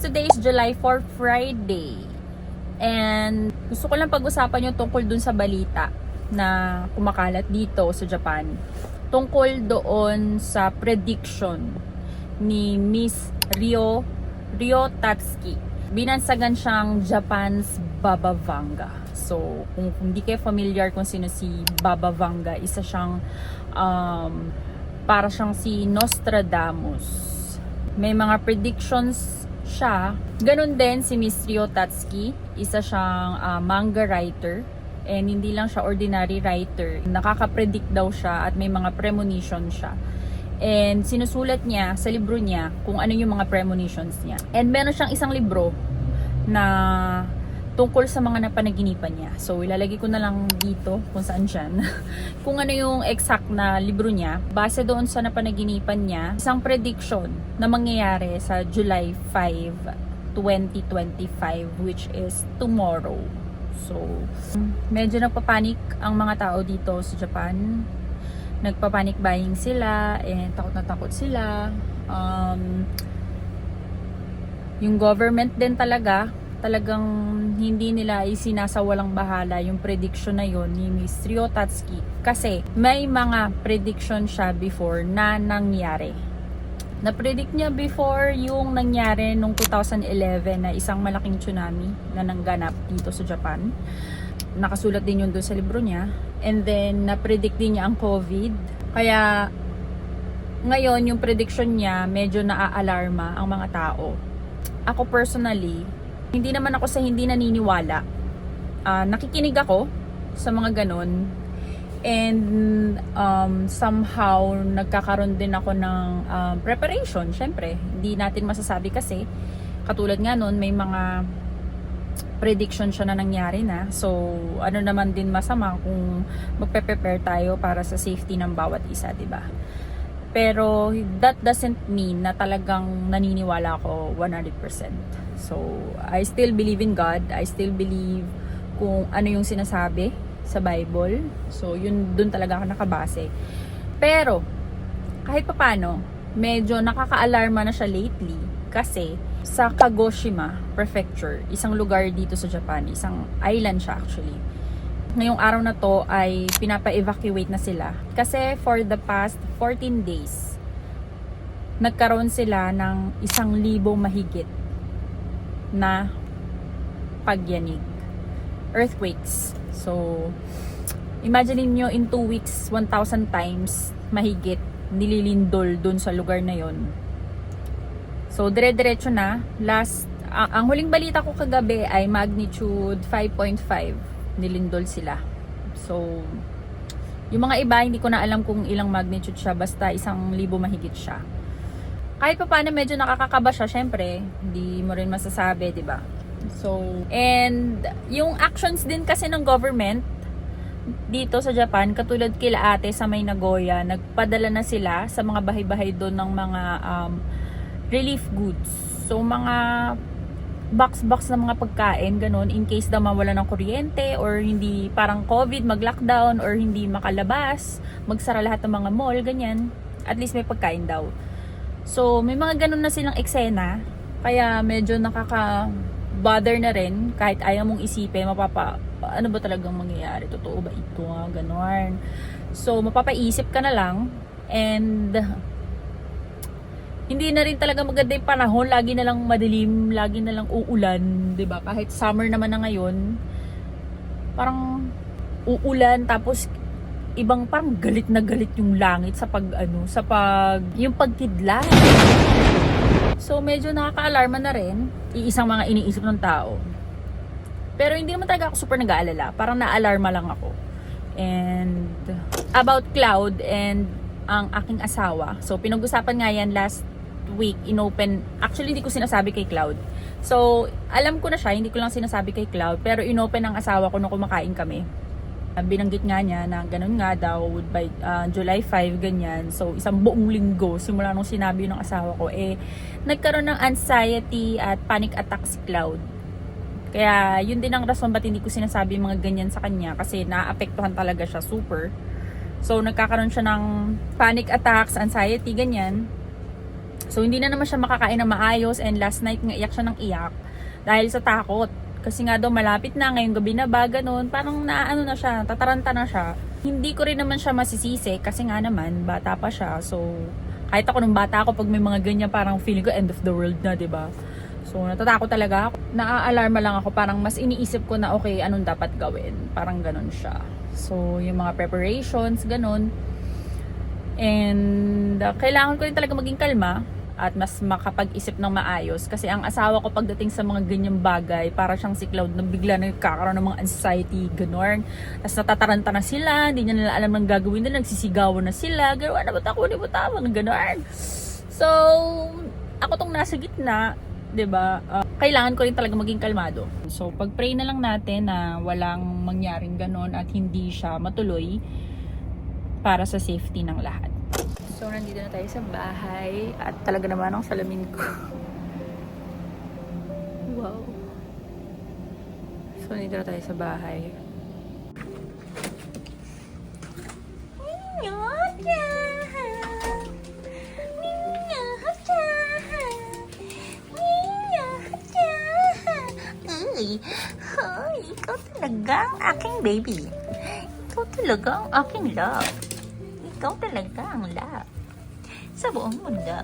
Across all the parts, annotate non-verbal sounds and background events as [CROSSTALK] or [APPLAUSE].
Hires, today is July 4, Friday. And gusto ko lang pag-usapan yung tungkol dun sa balita na kumakalat dito sa Japan. Tungkol doon sa prediction ni Miss Rio Rio Tatsuki. Binansagan siyang Japan's Baba Vanga. So, kung hindi kayo familiar kung sino si Baba Vanga, isa siyang um, para siyang si Nostradamus. May mga predictions siya. Ganon din si Miss Rio Tatsuki. Isa siyang ah, manga writer. And hindi lang siya ordinary writer. Nakaka-predict daw siya at may mga premonition siya. And sinusulat niya sa libro niya kung ano yung mga premonitions niya. And meron siyang isang libro na tungkol sa mga napanaginipan niya. So, ilalagay ko na lang dito kung saan dyan. [LAUGHS] kung ano yung exact na libro niya. Base doon sa napanaginipan niya, isang prediction na mangyayari sa July 5, 2025, which is tomorrow. So, medyo nagpapanik ang mga tao dito sa Japan. Nagpapanik buying sila and takot na takot sila. Um, yung government din talaga, talagang hindi nila isinasawalang bahala yung prediction na yon ni Miss Rio Tatsuki. Kasi may mga prediction siya before na nangyari. Na-predict niya before yung nangyari nung 2011 na isang malaking tsunami na nangganap dito sa Japan. Nakasulat din yun doon sa libro niya. And then, na-predict din niya ang COVID. Kaya, ngayon, yung prediction niya, medyo naaalarma ang mga tao. Ako personally, hindi naman ako sa hindi naniniwala. Ah, nakikinig ako sa mga ganon. And um, somehow, nagkakaroon din ako ng um, preparation. Siyempre, hindi natin masasabi kasi, katulad nga nun, may mga prediction siya na nangyari na. So, ano naman din masama kung magpe-prepare tayo para sa safety ng bawat isa, 'di ba? Pero that doesn't mean na talagang naniniwala ako 100%. So, I still believe in God. I still believe kung ano yung sinasabi sa Bible. So, yun dun talaga ako nakabase. Pero, kahit papano, medyo nakaka-alarma na siya lately kasi sa Kagoshima Prefecture, isang lugar dito sa Japan, isang island siya actually. Ngayong araw na to ay pinapa-evacuate na sila. Kasi for the past 14 days nagkaroon sila ng isang libo mahigit na pagyanig. Earthquakes. So imagine nyo in 2 weeks 1,000 times mahigit nililindol dun sa lugar na yon so dire-diretso na. Last ang, ang huling balita ko kagabi ay magnitude 5.5 nilindol sila so yung mga iba hindi ko na alam kung ilang magnitude siya basta isang libo mahigit siya kahit pa paano medyo nakakakaba siya, syempre, hindi mo rin masasabi, di ba? So, and yung actions din kasi ng government dito sa Japan, katulad kila ate sa may Nagoya, nagpadala na sila sa mga bahay-bahay doon ng mga um, relief goods. So, mga box-box na mga pagkain, ganun, in case daw mawala ng kuryente or hindi parang COVID, mag-lockdown or hindi makalabas, magsara lahat ng mga mall, ganyan. At least may pagkain daw. So, may mga ganun na silang eksena. Kaya medyo nakaka-bother na rin. Kahit ayaw mong isipin, mapapa, ano ba talagang mangyayari? Totoo ba ito? nga? Ganon. So, mapapaisip ka na lang. And, hindi na rin talaga maganda yung panahon. Lagi na lang madilim, lagi na lang uulan. 'di ba Kahit summer naman na ngayon, parang uulan tapos ibang parang galit na galit yung langit sa pag ano, sa pag yung pagkidlat. So medyo nakaka-alarma na rin, iisang mga iniisip ng tao. Pero hindi naman talaga ako super nag-aalala, parang na-alarma lang ako. And about cloud and ang aking asawa. So pinag-usapan nga yan last week inopen actually hindi ko sinasabi kay Cloud. So alam ko na siya hindi ko lang sinasabi kay Cloud pero inopen ng asawa ko nung kumakain kami. Uh, binanggit nga niya na ganun nga daw by uh, July 5 ganyan. So isang buong linggo simula nung sinabi ng asawa ko eh nagkaroon ng anxiety at panic attack si Cloud. Kaya yun din ang rason ba't hindi ko sinasabi mga ganyan sa kanya kasi naapektuhan talaga siya super. So nagkakaroon siya ng panic attacks anxiety ganyan So, hindi na naman siya makakain na maayos and last night nga iyak siya ng iyak dahil sa takot. Kasi nga daw malapit na, ngayong gabi na ba, ganun. Parang naano na siya, tataranta na siya. Hindi ko rin naman siya masisisi kasi nga naman, bata pa siya. So, kahit ako nung bata ako, pag may mga ganyan, parang feeling ko end of the world na, 'di ba So, natatakot talaga ako. Naaalarma lang ako, parang mas iniisip ko na, okay, anong dapat gawin? Parang ganun siya. So, yung mga preparations, ganun. And, uh, kailangan ko rin talaga maging kalma at mas makapag-isip ng maayos. Kasi ang asawa ko pagdating sa mga ganyang bagay, para siyang si Cloud na bigla nagkakaroon ng mga anxiety, ganon. Tapos natataranta na sila, hindi niya nila alam ng gagawin nila, nagsisigawan na sila, gano'n, ano ba ako, ano ba tama, ganon. So, ako tong nasa gitna, 'di ba? Uh, kailangan ko rin talaga maging kalmado. So, pag-pray na lang natin na walang mangyaring ganon at hindi siya matuloy para sa safety ng lahat. So, nandito na tayo sa bahay at talaga naman ang salamin ko. [LAUGHS] wow. So, nandito na tayo sa bahay. Ay, ay, ikaw talaga ang aking baby. Ikaw talaga ang aking love. Ikaw talaga ang love. Sa buong mundo.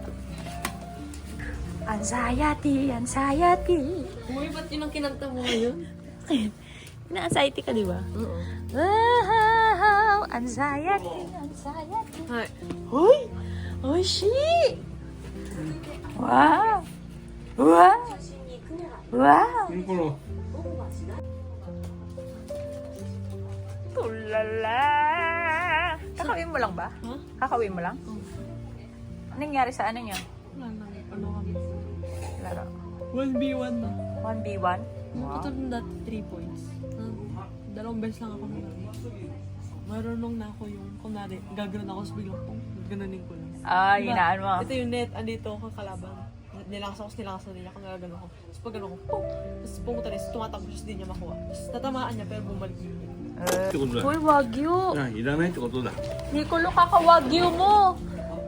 Anxiety, anxiety. Uy, ba't yun ang kinanta mo ngayon? Na-anxiety ka, di ba? Oo. Wow, anxiety, anxiety. Hi. Hoy! Oh, shit! Wow! Wow! Wow! Tulala! Kakawin mo lang ba? Huh? Kakawin mo lang? Oo. Anong nangyari sa ano niya? Wala nang ano kami. Laro. 1v1 na. 1v1? Wow. Ito nung dati 3 points. Ah, dalawang beses lang ako nanalo. Marunong na ako yung, kunwari, gagano'n ako, tapos biglang, pong, ganonin ko lang. Ah, Diba? hinaan mo. Ito yung net, andito ako kalaban. Nilakas ako, nilakas ako nila, kung gano'n ako. Tapos pag gano'n ko, pong, tapos pumunta rin, tapos tumatakbo siya, hindi niya makuha. Tapos tatamaan niya, pero bumalik niya. ってことだ Uy, wagyu! あいらないってことだ Nicolo, kaka-wagyu mo!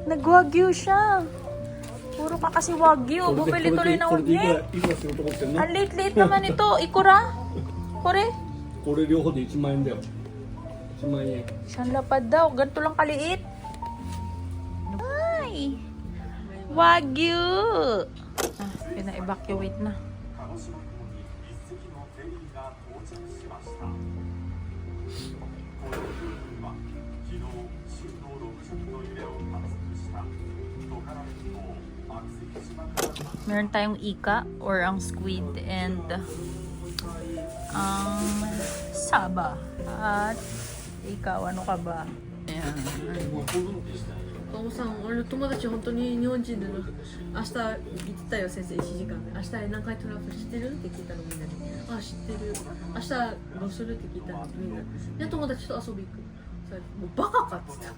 Nag-wagyu siya. Puro ka kasi wagyu. Bumili tuloy ng これでいく wagyu. らいくら仕事こってんの Ang late-late naman ito. Ikura? Kore? これ両方で1万円だよ1万円 Siyang lapad daw. Ganito lang kaliit. Ay! Wagyu! Ah, pina-evacuate na. 豊空軍は昨日震度6弱の揺れを観測したトカラ列島悪石島から meron tayong ika or ang squid and ang お子さん、俺の友達本当に日本人で明日行ってたよ先生1時間で明日何回トラブルしてるって聞いたのみんなであ知ってる。明日どうするって聞いたのみんなで友達と遊び行く。それもうバカかっつった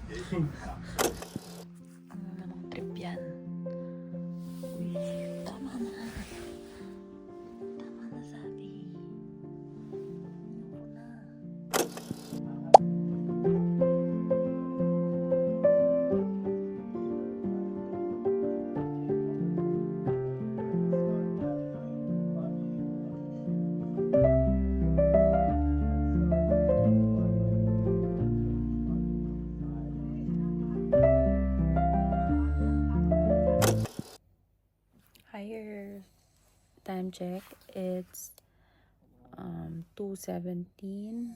time check it's um 217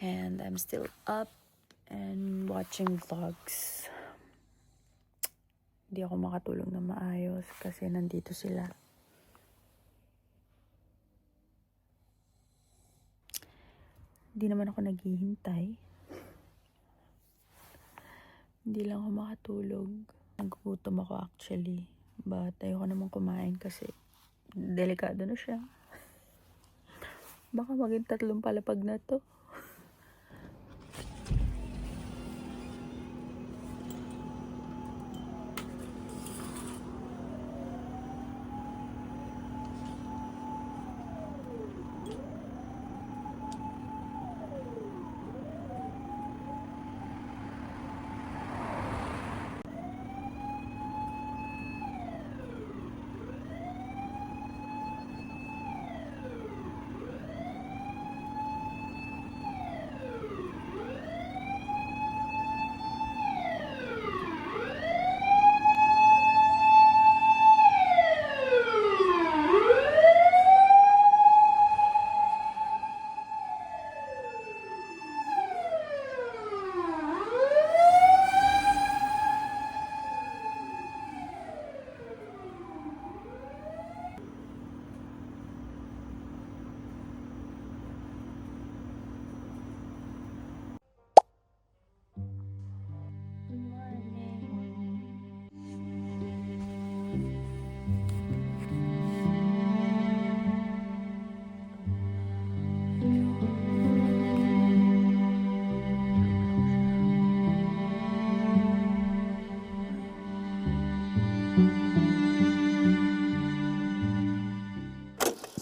and i'm still up and watching vlogs. Hindi ako makatulog na maayos kasi nandito sila. Hindi naman ako naghihintay. Hindi lang ako makatulog. Nagugutom ako actually. But ayoko naman kumain kasi delikado na siya. [LAUGHS] Baka maging tatlong palapag na to.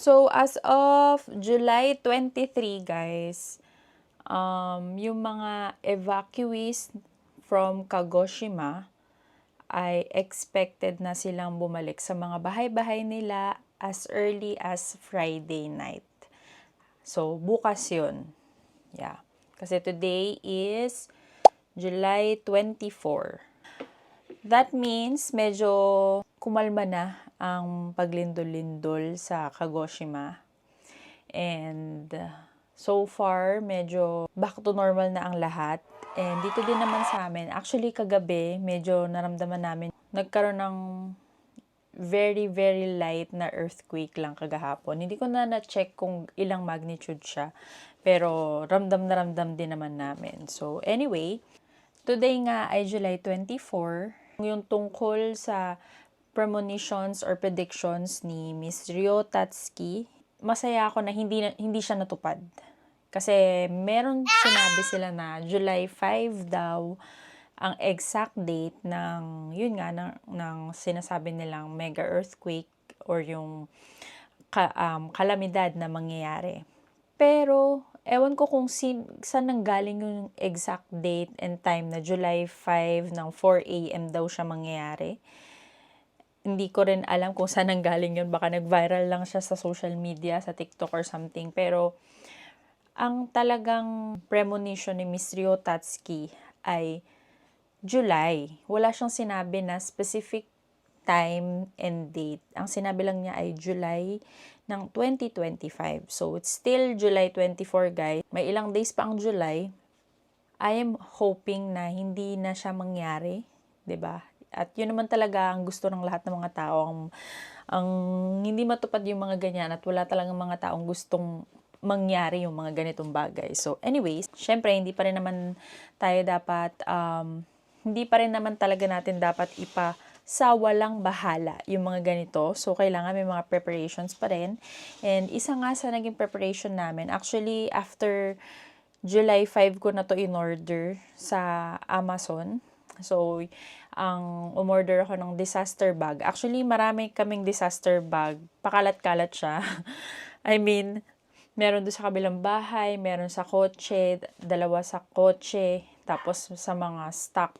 So, as of July 23, guys, um, yung mga evacuees from Kagoshima ay expected na silang bumalik sa mga bahay-bahay nila as early as Friday night. So, bukas yun. Yeah. Kasi today is July 24. That means medyo kumalma na ang paglindol-lindol sa Kagoshima. And uh, so far, medyo back to normal na ang lahat. And dito din naman sa amin, actually kagabi, medyo naramdaman namin, nagkaroon ng very, very light na earthquake lang kagahapon. Hindi ko na na-check kung ilang magnitude siya. Pero ramdam na ramdam din naman namin. So anyway, today nga ay July 24. Yung tungkol sa premonitions or predictions ni Miss Rio Tatsuki, masaya ako na hindi, hindi siya natupad. Kasi meron sinabi sila na July 5 daw ang exact date ng, yun nga, ng, ng sinasabi nilang mega earthquake or yung ka, um, kalamidad na mangyayari. Pero, ewan ko kung sin, saan nanggaling yung exact date and time na July 5 ng 4 a.m. daw siya mangyayari. Hindi ko rin alam kung saan nanggaling yun. Baka nag-viral lang siya sa social media, sa TikTok or something. Pero, ang talagang premonition ni Miss Rio ay July. Wala siyang sinabi na specific time and date. Ang sinabi lang niya ay July ng 2025. So, it's still July 24, guys. May ilang days pa ang July. I am hoping na hindi na siya mangyari. ba? At yun naman talaga ang gusto ng lahat ng mga tao. Ang, ang hindi matupad yung mga ganyan at wala talagang mga taong gustong mangyari yung mga ganitong bagay. So, anyways, syempre, hindi pa rin naman tayo dapat, um, hindi pa rin naman talaga natin dapat ipa sa walang bahala yung mga ganito. So, kailangan may mga preparations pa rin. And isa nga sa naging preparation namin, actually, after July 5 ko na to in-order sa Amazon. So, ang umorder ako ng disaster bag. Actually, marami kaming disaster bag. Pakalat-kalat siya. [LAUGHS] I mean, meron doon sa kabilang bahay, meron sa kotse, dalawa sa kotse, tapos sa mga stock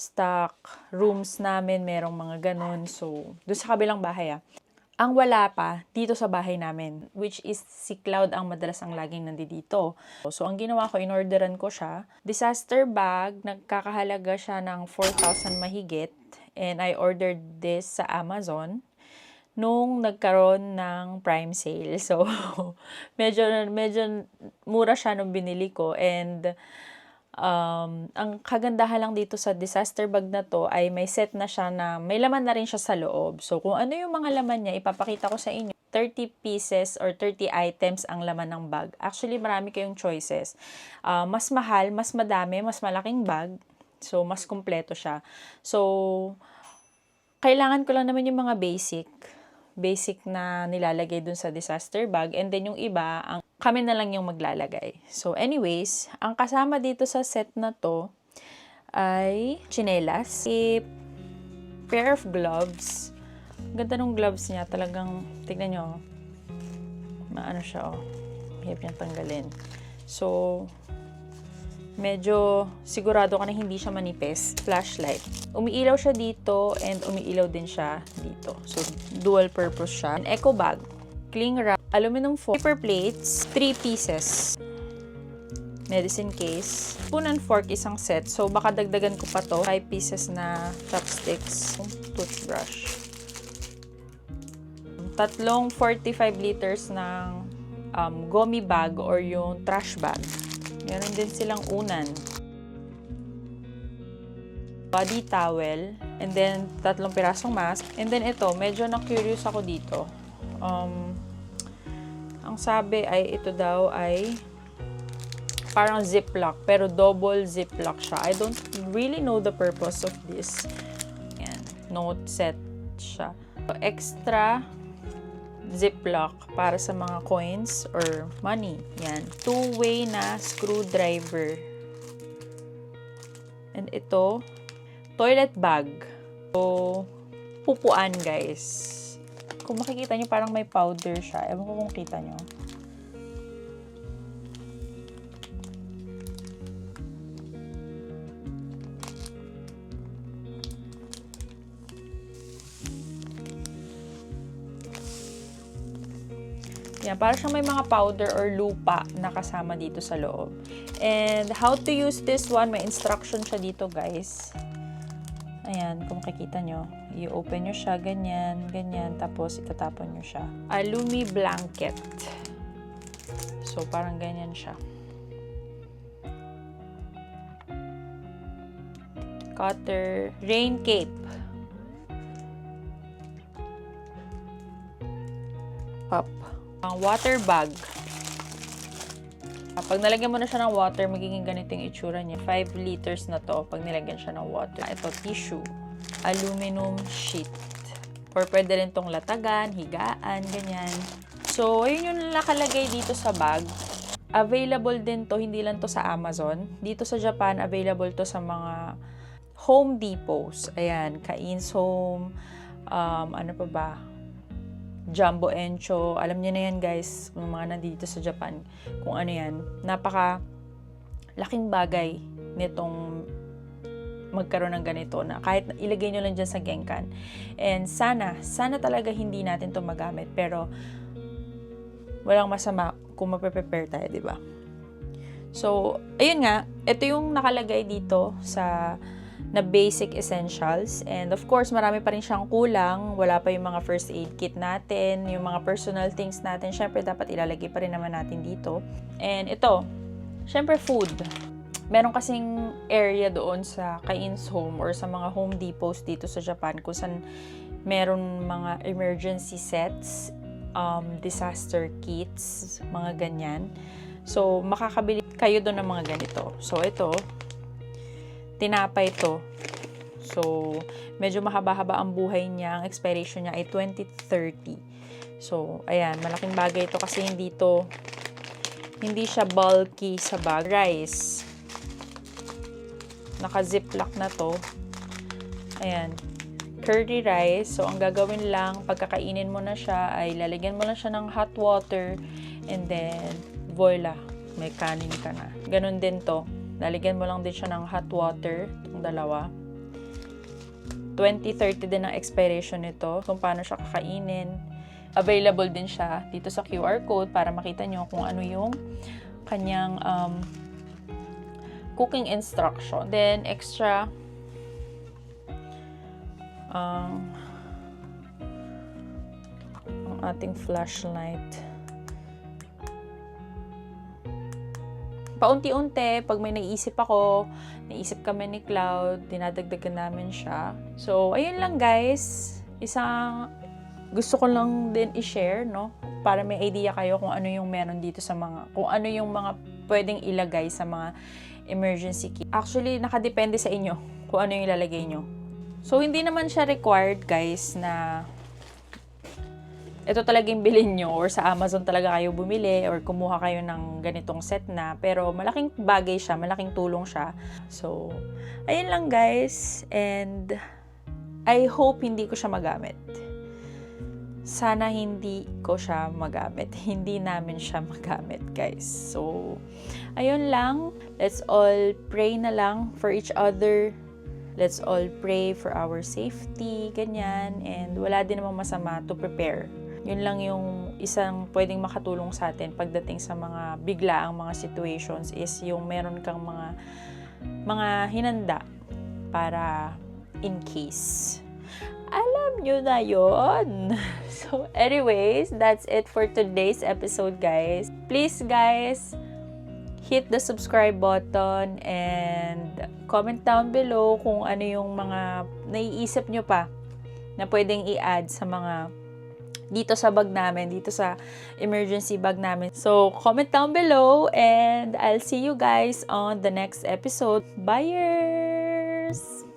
stock rooms namin, merong mga ganun. So, doon sa kabilang bahay ah. Ang wala pa, dito sa bahay namin, which is si Cloud ang madalas ang laging nandito. So, ang ginawa ko, inorderan ko siya. Disaster bag, nagkakahalaga siya ng 4,000 mahigit. And I ordered this sa Amazon nung nagkaroon ng prime sale. So, [LAUGHS] medyo, medyo mura siya nung binili ko. And, um, ang kagandahan lang dito sa disaster bag na to ay may set na siya na may laman na rin siya sa loob. So, kung ano yung mga laman niya, ipapakita ko sa inyo. 30 pieces or 30 items ang laman ng bag. Actually, marami kayong choices. Ah, mas mahal, mas madami, mas malaking bag. So, mas kumpleto siya. So, kailangan ko lang naman yung mga basic. Basic na nilalagay dun sa disaster bag. And then yung iba, ang kami na lang yung maglalagay. So anyways, ang kasama dito sa set na to ay chinelas, a pair of gloves. Ang Ganda ng gloves niya. Talagang, tignan nyo. Maano siya, oh. Hirap niyang tanggalin. So, medyo sigurado ka na hindi siya manipis. Flashlight. Umiilaw siya dito and umiilaw din siya dito. So, dual purpose siya. An eco bag. Cling wrap. Aluminum foil. Paper plates. 3 pieces. Medicine case. Spoon and fork isang set. So, baka dagdagan ko pa to. 5 pieces na chopsticks. Toothbrush. Tatlong 45 liters ng um, gummy bag or yung trash bag. Meron din silang unan. Body towel. And then, tatlong pirasong mask. And then, ito, medyo na-curious ako dito. Um, ang sabi ay, ito daw ay parang ziplock, pero double ziplock siya. I don't really know the purpose of this. Yan, note set siya. So, extra ziplock para sa mga coins or money. Yan. Two-way na screwdriver. And ito, toilet bag. So, pupuan guys. Kung makikita nyo, parang may powder siya. Ewan ko kung kita nyo. Yan, para siyang may mga powder or lupa na kasama dito sa loob. And how to use this one, may instruction siya dito guys. Ayan, kung makikita nyo. I-open nyo siya, ganyan, ganyan. Tapos, itatapon nyo siya. Alumi blanket. So, parang ganyan siya. Cutter. Rain cape. Up. Ang water bag. Ah, Pag nalagyan mo na siya ng water, magiging ganito yung itsura niya. 5 liters na to pag nilagyan siya ng water. Ito, tissue. Aluminum sheet. Or pwede rin tong latagan, higaan, ganyan. So, ayun yung nakalagay dito sa bag. Available din to, hindi lang to sa Amazon. Dito sa Japan, available to sa mga Home Depots. Ayan, Kain's Home, um, ano pa ba? Jumbo Encho. Alam niyo na yan guys, yung mga nandito sa Japan. Kung ano yan. Napaka laking bagay nitong magkaroon ng ganito na kahit ilagay nyo lang dyan sa Genkan. And sana, sana talaga hindi natin to magamit. Pero walang masama kung mape-prepare tayo, di ba? So, ayun nga, ito yung nakalagay dito sa na basic essentials. And of course, marami pa rin siyang kulang. Wala pa yung mga first aid kit natin, yung mga personal things natin. Syempre, dapat ilalagay pa rin naman natin dito. And ito, syempre food. Meron kasing area doon sa Kain's Home or sa mga Home Depots dito sa Japan kung saan meron mga emergency sets, um, disaster kits, mga ganyan. So, makakabili kayo doon ng mga ganito. So, ito, tinapay to. So, medyo mahaba-haba ang buhay niya. Ang expiration niya ay 2030. So, ayan, malaking bagay ito kasi hindi to hindi siya bulky sa bag. Rice. Naka-ziplock na to. Ayan. Curry rice. So, ang gagawin lang, pagkakainin mo na siya, ay lalagyan mo lang siya ng hot water. And then, voila. May kanin ka na. Ganon din to. Lalagyan mo lang din siya ng hot water. Itong dalawa. 2030 din ang expiration nito. Kung paano siya kakainin. Available din siya dito sa QR code para makita nyo kung ano yung kanyang um, cooking instruction. Then, extra um, ang ating flashlight. Paunti-unti, pag may naisip ako, naisip kami ni Cloud, dinadagdagan namin siya. So, ayun lang guys. Isang gusto ko lang din i-share, no? Para may idea kayo kung ano yung meron dito sa mga, kung ano yung mga pwedeng ilagay sa mga emergency kit. Actually, nakadepende sa inyo kung ano yung ilalagay nyo. So, hindi naman siya required, guys, na ito talaga yung bilhin nyo or sa Amazon talaga kayo bumili or kumuha kayo ng ganitong set na. Pero malaking bagay siya, malaking tulong siya. So, ayun lang guys. And I hope hindi ko siya magamit. Sana hindi ko siya magamit. [LAUGHS] Hindi namin siya magamit, guys. So, ayun lang. Let's all pray na lang for each other. Let's all pray for our safety, ganyan. And wala din namang masama to prepare. Yun lang yung isang pwedeng makatulong sa atin pagdating sa mga biglaang mga situations is yung meron kang mga mga hinanda para in case. Alam nyo na yon. [LAUGHS] So, anyways, that's it for today's episode, guys. Please, guys, hit the subscribe button and comment down below kung ano yung mga naiisip nyo pa na pwedeng i-add sa mga dito sa bag namin, dito sa emergency bag namin. So, comment down below and I'll see you guys on the next episode. Buyers!